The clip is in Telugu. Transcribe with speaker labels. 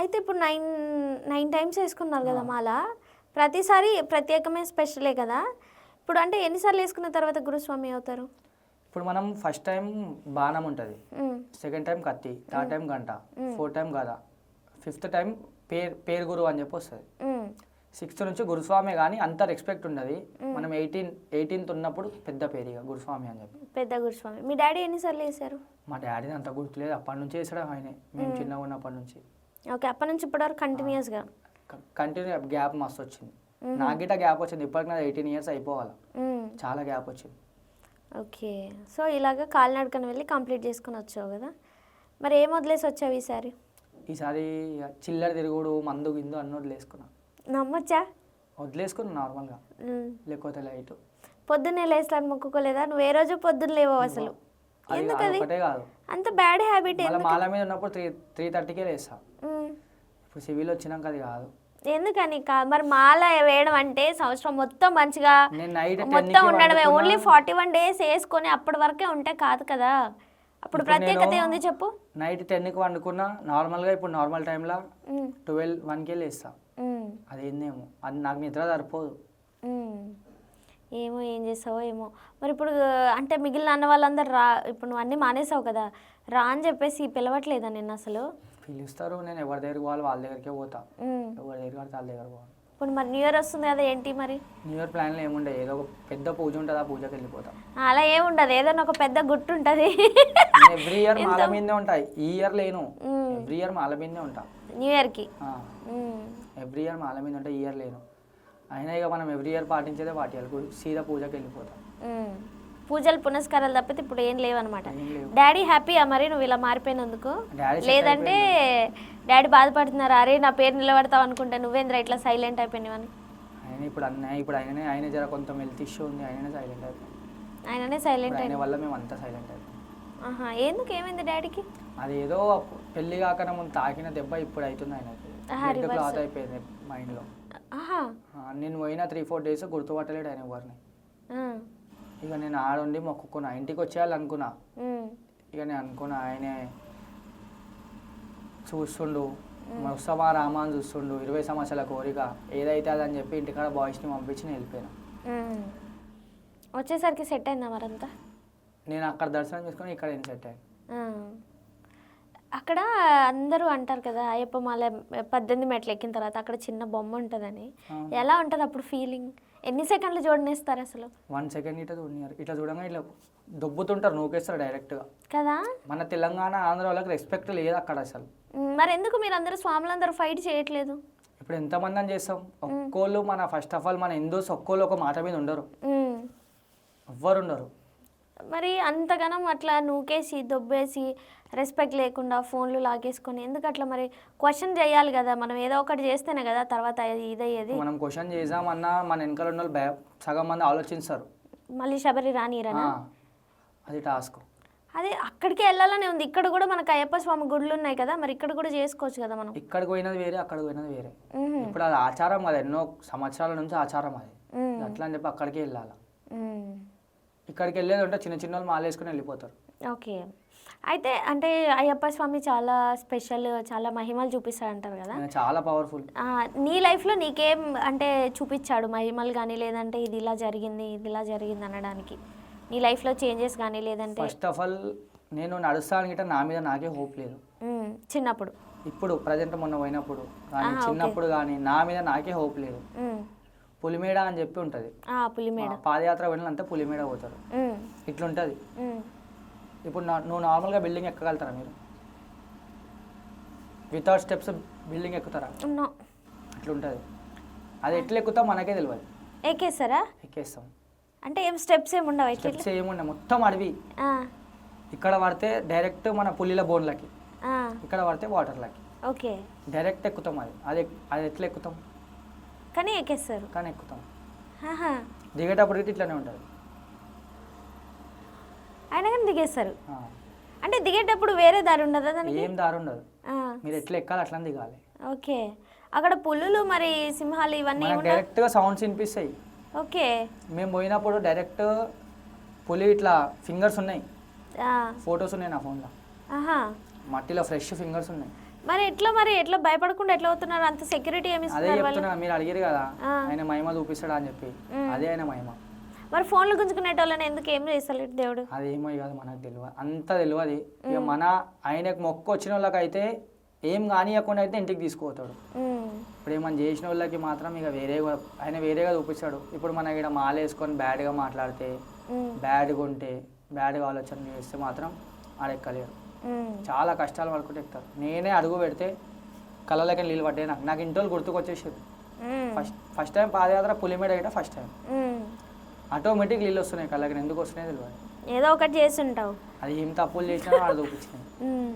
Speaker 1: అయితే ఇప్పుడు నైన్ నైన్ టైమ్స్ వేసుకున్నారు కదా మాల. ప్రతిసారి ప్రత్యేకమైన స్పెషలే కదా. ఇప్పుడు అంటే ఎన్నిసార్లు వేసుకున్న తర్వాత గురుస్వామి అవుతారు?
Speaker 2: ఇప్పుడు మనం ఫస్ట్ టైం బాణం ఉంటుంది. సెకండ్ టైం కత్తి థర్డ్ టైం గంట ఫోర్త్ టైం గద ఫిఫ్త్ టైం పేరు పేరు గురువు అని చెప్పి వస్తుంది. సిక్స్త్ నుంచి గురుస్వామి కానీ అంత రెస్పెక్ట్ ఉండదు. మనం ఎయిటీన్ ఎయిటీన్త్ ఉన్నప్పుడు పెద్ద పేరు ఇక గురుస్వామి అని చెప్పి.
Speaker 1: పెద్ద గురుస్వామి. మీ డాడీ ఎన్నిసార్లు వేసారు
Speaker 2: మా డాడీని అంత గుర్తులేదు. అప్పటి నుంచి వేసడం ఆయనే. మేము చిన్నగా ఉన్నప్పటి నుంచి.
Speaker 1: ఓకే అప్పటి నుంచి ఇప్పటివరకు కంటిన్యూస్గా
Speaker 2: కంటిన్యూ గ్యాప్ మస్తు వచ్చింది. నాకు గిట్ట గ్యాప్ వచ్చింది. ఇప్పటికి నాది ఎయిటీన్ ఇయర్స్ అయిపోవాలి. చాలా గ్యాప్ వచ్చింది.
Speaker 1: ఓకే సో ఇలాగ కాలినడకన వెళ్ళి కంప్లీట్ చేసుకుని వచ్చావు కదా? మరి ఏం వదిలేసి వచ్చావు ఈసారి?
Speaker 2: ఈసారి చిల్లర తిరుగుడు మందు గిందు అన్ని వదిలేసుకున్నా.
Speaker 1: నమ్మొచ్చా?
Speaker 2: వదిలేసుకున్నా నార్మల్గా. లేకపోతే లైట్.
Speaker 1: పొద్దున్నే లేస్తాను మొక్కుకోలేదా? నువ్వు ఏ రోజు పొద్దున్న లేవో అసలు?
Speaker 2: ఒకటే కాదు.
Speaker 1: అంత బ్యాడ్ హ్యాబిట్
Speaker 2: మళ్ళీ మాల మీద ఉన్నప్పుడు త్రీ త్రీ థర్టీకే లేస్తా. ఇప్పుడు సివిల్ వచ్చినాక అది కాదు.
Speaker 1: ఎందుకని? మరి మాల వేయడం అంటే సంవత్సరం మొత్తం మంచిగా మొత్తం ఉండడమే. ఓన్లీ ఫార్టీ వన్ డేస్ వేసుకొని అప్పటి వరకే ఉంటే కాదు కదా? అప్పుడు ప్రత్యేకత ఉంది చెప్పు?
Speaker 2: నైట్ టెన్కి వండుకున్నా నార్మల్గా ఇప్పుడు నార్మల్ టైంలో. ట్వెల్వ్ వన్కే లేస్తా.
Speaker 1: మ్మ్.
Speaker 2: అది నాకు నిద్ర సరిపోదు.
Speaker 1: ఏమో ఏం చేసావో ఏమో. మరి ఇప్పుడు అంటే మిగిలిన అన్న వాళ్ళందరూ రా ఇప్పుడు నువ్వు అన్నీ మానేసావు కదా రా అని చెప్పేసి పిలవట్లేదా నిన్ను అసలు?
Speaker 2: పిలుస్తారు నేను ఎవరి దగ్గరికి పోవాలి వాళ్ళ దగ్గరికే పోతా. ఎవరి దగ్గర పడితే వాళ్ళ దగ్గర పోవాలి.
Speaker 1: ఇప్పుడు మరి న్యూ ఇయర్ వస్తుంది కదా ఏంటి మరి?
Speaker 2: న్యూ ఇయర్ ప్లాన్లో ఏముండే ఏదో ఒక పెద్ద పూజ ఉంటుంది ఆ పూజకి వెళ్ళిపోతా.
Speaker 1: అలా ఏముండదు ఏదైనా ఒక పెద్ద గుట్టు ఉంటుంది.
Speaker 2: ఎవ్రీ ఇయర్ మాల మీదే ఉంటాయి ఈ ఇయర్ లేను. ఎవ్రీ ఇయర్ మాల మీదే ఉంటా.
Speaker 1: న్యూ ఇయర్కి?
Speaker 2: ఎవ్రీ ఇయర్ మాల మీద ఉంటా ఈ ఇయర్ లేను. అయినా ఇక మనం ఎవ్రీ ఇయర్ పాటించేదే పాటియాలి గు- సీదా పూజకి వెళ్ళిపోతాం.
Speaker 1: పూజలు పునస్కారాలు తప్పితే ఇప్పుడు ఏం లేవన్నమాట. డాడీ హ్యాపీయా మరి? నువ్వు ఇలా మారిపోయినందుకు? లేదంటే డాడీ బాధపడుతున్నారు? అరే నా పేరు నిలబడతావు అనుకుంటే నువ్వేంద్ర ఇట్లా సైలెంట్ అయిపోయినావని
Speaker 2: ఆయన ఇప్పుడు అన్న ఇప్పుడు ఆయననే ఆయన జర కొంత హెల్త్ ఇష్యూ ఉంది ఆయననే సైలెంట్ అయిపోయింది
Speaker 1: ఆయననే సైలెంట్ అయిన
Speaker 2: వల్ల మేము అంతా సైలెంట్ అయిపోయింది
Speaker 1: ఆహా ఎందుకు? ఏమైంది డాడీకి?
Speaker 2: అది ఏదో పెళ్ళి కాకనే ముందు తాకిన దెబ్బ ఇప్పుడు అవుతుంది ఆయనకి. క్లాత్ అయిపోయింది మైండ్లో. నేను పోయిన త్రీ ఫోర్ డేస్ గుర్తుపట్టలేడు ఆయన ఎవరిని. ఇక నేను ఆడుండి మొక్కుకున్నా. ఇంటికి వచ్చేయాలనుకున్నా.
Speaker 1: ఉమ్,
Speaker 2: ఇక నేను అనుకున్నా ఆయనే చూస్తుండు. ఉత్సవా రామా అని చూస్తుండు. ఇరవై సంవత్సరాల కోరిక. ఏదైతే అదని చెప్పి ఇంటికాడ బాయ్స్ని పంపించి నేను వెళ్ళిపోయాను.
Speaker 1: వచ్చేసరికి సెట్ అయిందా మరంతా?
Speaker 2: నేను అక్కడ దర్శనం చేసుకొని ఇక్కడ నేను సెట్
Speaker 1: ఆ. అక్కడ అందరూ అంటారు కదా అయ్యప్ప మాల పద్దెనిమిది మెట్లు ఎక్కిన తర్వాత అక్కడ చిన్న బొమ్మ ఉంటుందని. ఎలా ఉంటుంది అప్పుడు ఫీలింగ్ ఎన్ని సెకండ్లు జోడనేస్తారు అసలు?
Speaker 2: వన్ సెకండ్ ఇట్లా చూడనియారు ఇట్లా చూడంగా ఇట్లా దొబ్బుతుంటారు నూకేస్తారు డైరెక్ట్గా
Speaker 1: కదా?
Speaker 2: మన తెలంగాణ ఆంధ్ర వాళ్ళకి రెస్పెక్ట్ లేదు అక్కడ అసలు.
Speaker 1: మరి ఎందుకు మీరు అందరూ స్వాములందరూ ఫైట్ చేయట్లేదు?
Speaker 2: ఇప్పుడు ఎంతమంది అని చేస్తాం ఒక్కోళ్ళు మన ఫస్ట్ ఆఫ్ ఆల్ మన హిందూస్ ఒక్కోళ్ళు ఒక మాట మీద ఉండరు.
Speaker 1: ఉమ్. మరి అంతగానం అట్లా నూకేసి దొబ్బేసి రెస్పెక్ట్ లేకుండా ఫోన్లు లాగేసుకొని ఎందుకు అట్లా మరి క్వశ్చన్ చేయాలి కదా? మనం ఏదో ఒకటి చేస్తేనే కదా తర్వాత ఇది ఇదయ్యేది.
Speaker 2: మనం క్వశ్చన్ చేద్దామన్నా మన వెనకాల ఉన్న వాళ్ళు భయ సగం మంది ఆలోచిస్తారు.
Speaker 1: మళ్ళీ శబరి రానిరనా
Speaker 2: ఆ, అది టాస్క్
Speaker 1: అదే అక్కడికే వెళ్ళాలనే ఉంది. ఇక్కడ కూడా మనకు అయ్యప్ప స్వామి గుళ్ళు ఉన్నాయి కదా మరి ఇక్కడ కూడా చేసుకోవచ్చు కదా మనం.
Speaker 2: ఇక్కడికి పోయినది వేరే అక్కడికి పోయినది వేరే.
Speaker 1: మ్మ్.
Speaker 2: ఇప్పుడు అది ఆచారం అది ఎన్నో సంవత్సరాల నుంచి ఆచారం అది.
Speaker 1: మ్మ్.
Speaker 2: అట్లా అని చెప్పి అక్కడికి వెళ్ళాలి.
Speaker 1: మ్మ్.
Speaker 2: ఇక్కడికి వెళ్ళేది ఉంటే చిన్న చిన్న వాళ్ళు మాలేసుకుని వెళ్ళిపోతారు.
Speaker 1: ఓకే. అయితే అంటే అయ్యప్ప స్వామి చాలా స్పెషల్ చాలా మహిమలు చూపిస్తాడంటారు కదా?
Speaker 2: ఆయన చాలా పవర్ఫుల్.
Speaker 1: నీ లైఫ్లో నీకేం అంటే చూపించాడు మహిమలు కానీ లేదంటే ఇది ఇలా జరిగింది ఇది ఇలా జరిగింది అనడానికి? నీ లైఫ్లో చేంజెస్ కానీ లేదంటే
Speaker 2: ఫస్ట్ ఆఫ్ ఆల్ నేను నడుస్తాను నా మీద నాకే హోప్ లేదు.
Speaker 1: చిన్నప్పుడు?
Speaker 2: ఇప్పుడు ప్రజెంట్ మొన్న పోయినప్పుడు కానీ. చిన్నప్పుడు కానీ నా మీద నాకే హోప్ లేదు. పులిమేడ అని చెప్పి ఉంటుంది.
Speaker 1: పులిమేడ.
Speaker 2: పాదయాత్ర వెళ్ళినంత పులిమేడ పోతారు. ఇట్లుంటుంది. ఇప్పుడు నువ్వు నార్మల్గా బిల్డింగ్ ఎక్కగలుగుతారా మీరు? వితౌట్ స్టెప్స్ బిల్డింగ్ ఎక్కుతారా?
Speaker 1: నో.
Speaker 2: అట్లుంటుంది అది ఎట్లా ఎక్కుతాం మనకే తెలియదు
Speaker 1: ఎక్కేస్తారా?
Speaker 2: ఎక్కేస్తాం.
Speaker 1: అంటే ఏం స్టెప్స్ ఏమి ఉండవు
Speaker 2: స్టెప్స్ ఏముండే మొత్తం అడవి. ఇక్కడ పడితే డైరెక్ట్ మన పులిల బోన్లకి. ఇక్కడ పడితే వాటర్లకి
Speaker 1: ఓకే.
Speaker 2: డైరెక్ట్ ఎక్కుతాం అది. అది అది ఎట్లా ఎక్కుతాం?
Speaker 1: కానీ ఎక్కేస్తారు.
Speaker 2: కానీ ఎక్కుతాం. దిగేటప్పుడు ఇట్లానే ఉంటుంది.
Speaker 1: అయినా కానీ దిగేస్తారు. అంటే దిగేటప్పుడు వేరే దారి ఉండదా దానికి?
Speaker 2: ఏం దారి ఉండదు. మీరు ఎట్లా ఎక్కాలి అట్లా దిగాలి.
Speaker 1: ఓకే. అక్కడ పులులు మరి సింహాలు ఇవన్నీ ఉండవు?
Speaker 2: డైరెక్ట్గా సౌండ్స్ వినిపిస్తాయి.
Speaker 1: ఓకే.
Speaker 2: మేము పోయినప్పుడు డైరెక్ట్ పులి ఇట్లా ఫింగర్స్ ఉన్నాయి. ఫొటోస్ ఉన్నాయి నా ఫోన్లో. మట్టిలో ఫ్రెష్ ఫింగర్స్ ఉన్నాయి.
Speaker 1: మరి ఎట్లా మరి? ఎట్లా భయపడకుండా ఎట్లా అవుతున్నారు? అంత సెక్యూరిటీ ఏమి
Speaker 2: అదే
Speaker 1: ఇస్తున్నారు వాళ్ళు?
Speaker 2: చెప్తున్నా మీరు అడిగారు కదా. ఆయన మహిమ చూపిస్తాడు అని చెప్పి. అదే ఆయన మహిమ.
Speaker 1: మరి ఫోన్లు గుంజుకునేటోళ్ళని ఎందుకు ఏం చేస్తలేడు దేవుడు?
Speaker 2: అదేమో కాదు మనకు తెలియదు అంత తెలియదు ఇక మన ఆయనకు మొక్కు వచ్చిన వాళ్ళకైతే ఏం కానియకుండా అయితే ఇంటికి తీసుకుపోతాడు.
Speaker 1: ఉమ్,
Speaker 2: ఇప్పుడు ఏమన్నా చేసిన వాళ్ళకి మాత్రం ఇక వేరేగా ఆయన వేరేగా చూపిస్తాడు. ఇప్పుడు మన ఇక్కడ మాల వేసుకొని బ్యాడ్గా మాట్లాడితే
Speaker 1: ఉమ్,
Speaker 2: బ్యాడ్గా ఉంటే బ్యాడ్గా ఆలోచన చేస్తే మాత్రం ఆడెక్కలేరు. చాలా కష్టాలు పడుకుంటే ఎక్కుతారు. నేనే అడుగు పెడితే కళ్ళలోకి నీళ్ళు పట్టే నాకు. నాకు ఇంటోళ్ళు గుర్తుకొచ్చేసేది.
Speaker 1: ఉమ్,
Speaker 2: ఫస్ట్ ఫస్ట్ టైం పాదయాత్ర పులిమేడ అయితే ఫస్ట్ టైం. ఆటోమేటిక్ నీళ్ళు వస్తున్నాయి కళ్ళకి. ఎందుకు వస్తున్నాయి తెలియదు
Speaker 1: ఏదో ఒకటి చేసి ఉంటావు
Speaker 2: అది ఏం తప్పులు చేసినా చూపించినాయి
Speaker 1: ఉమ్.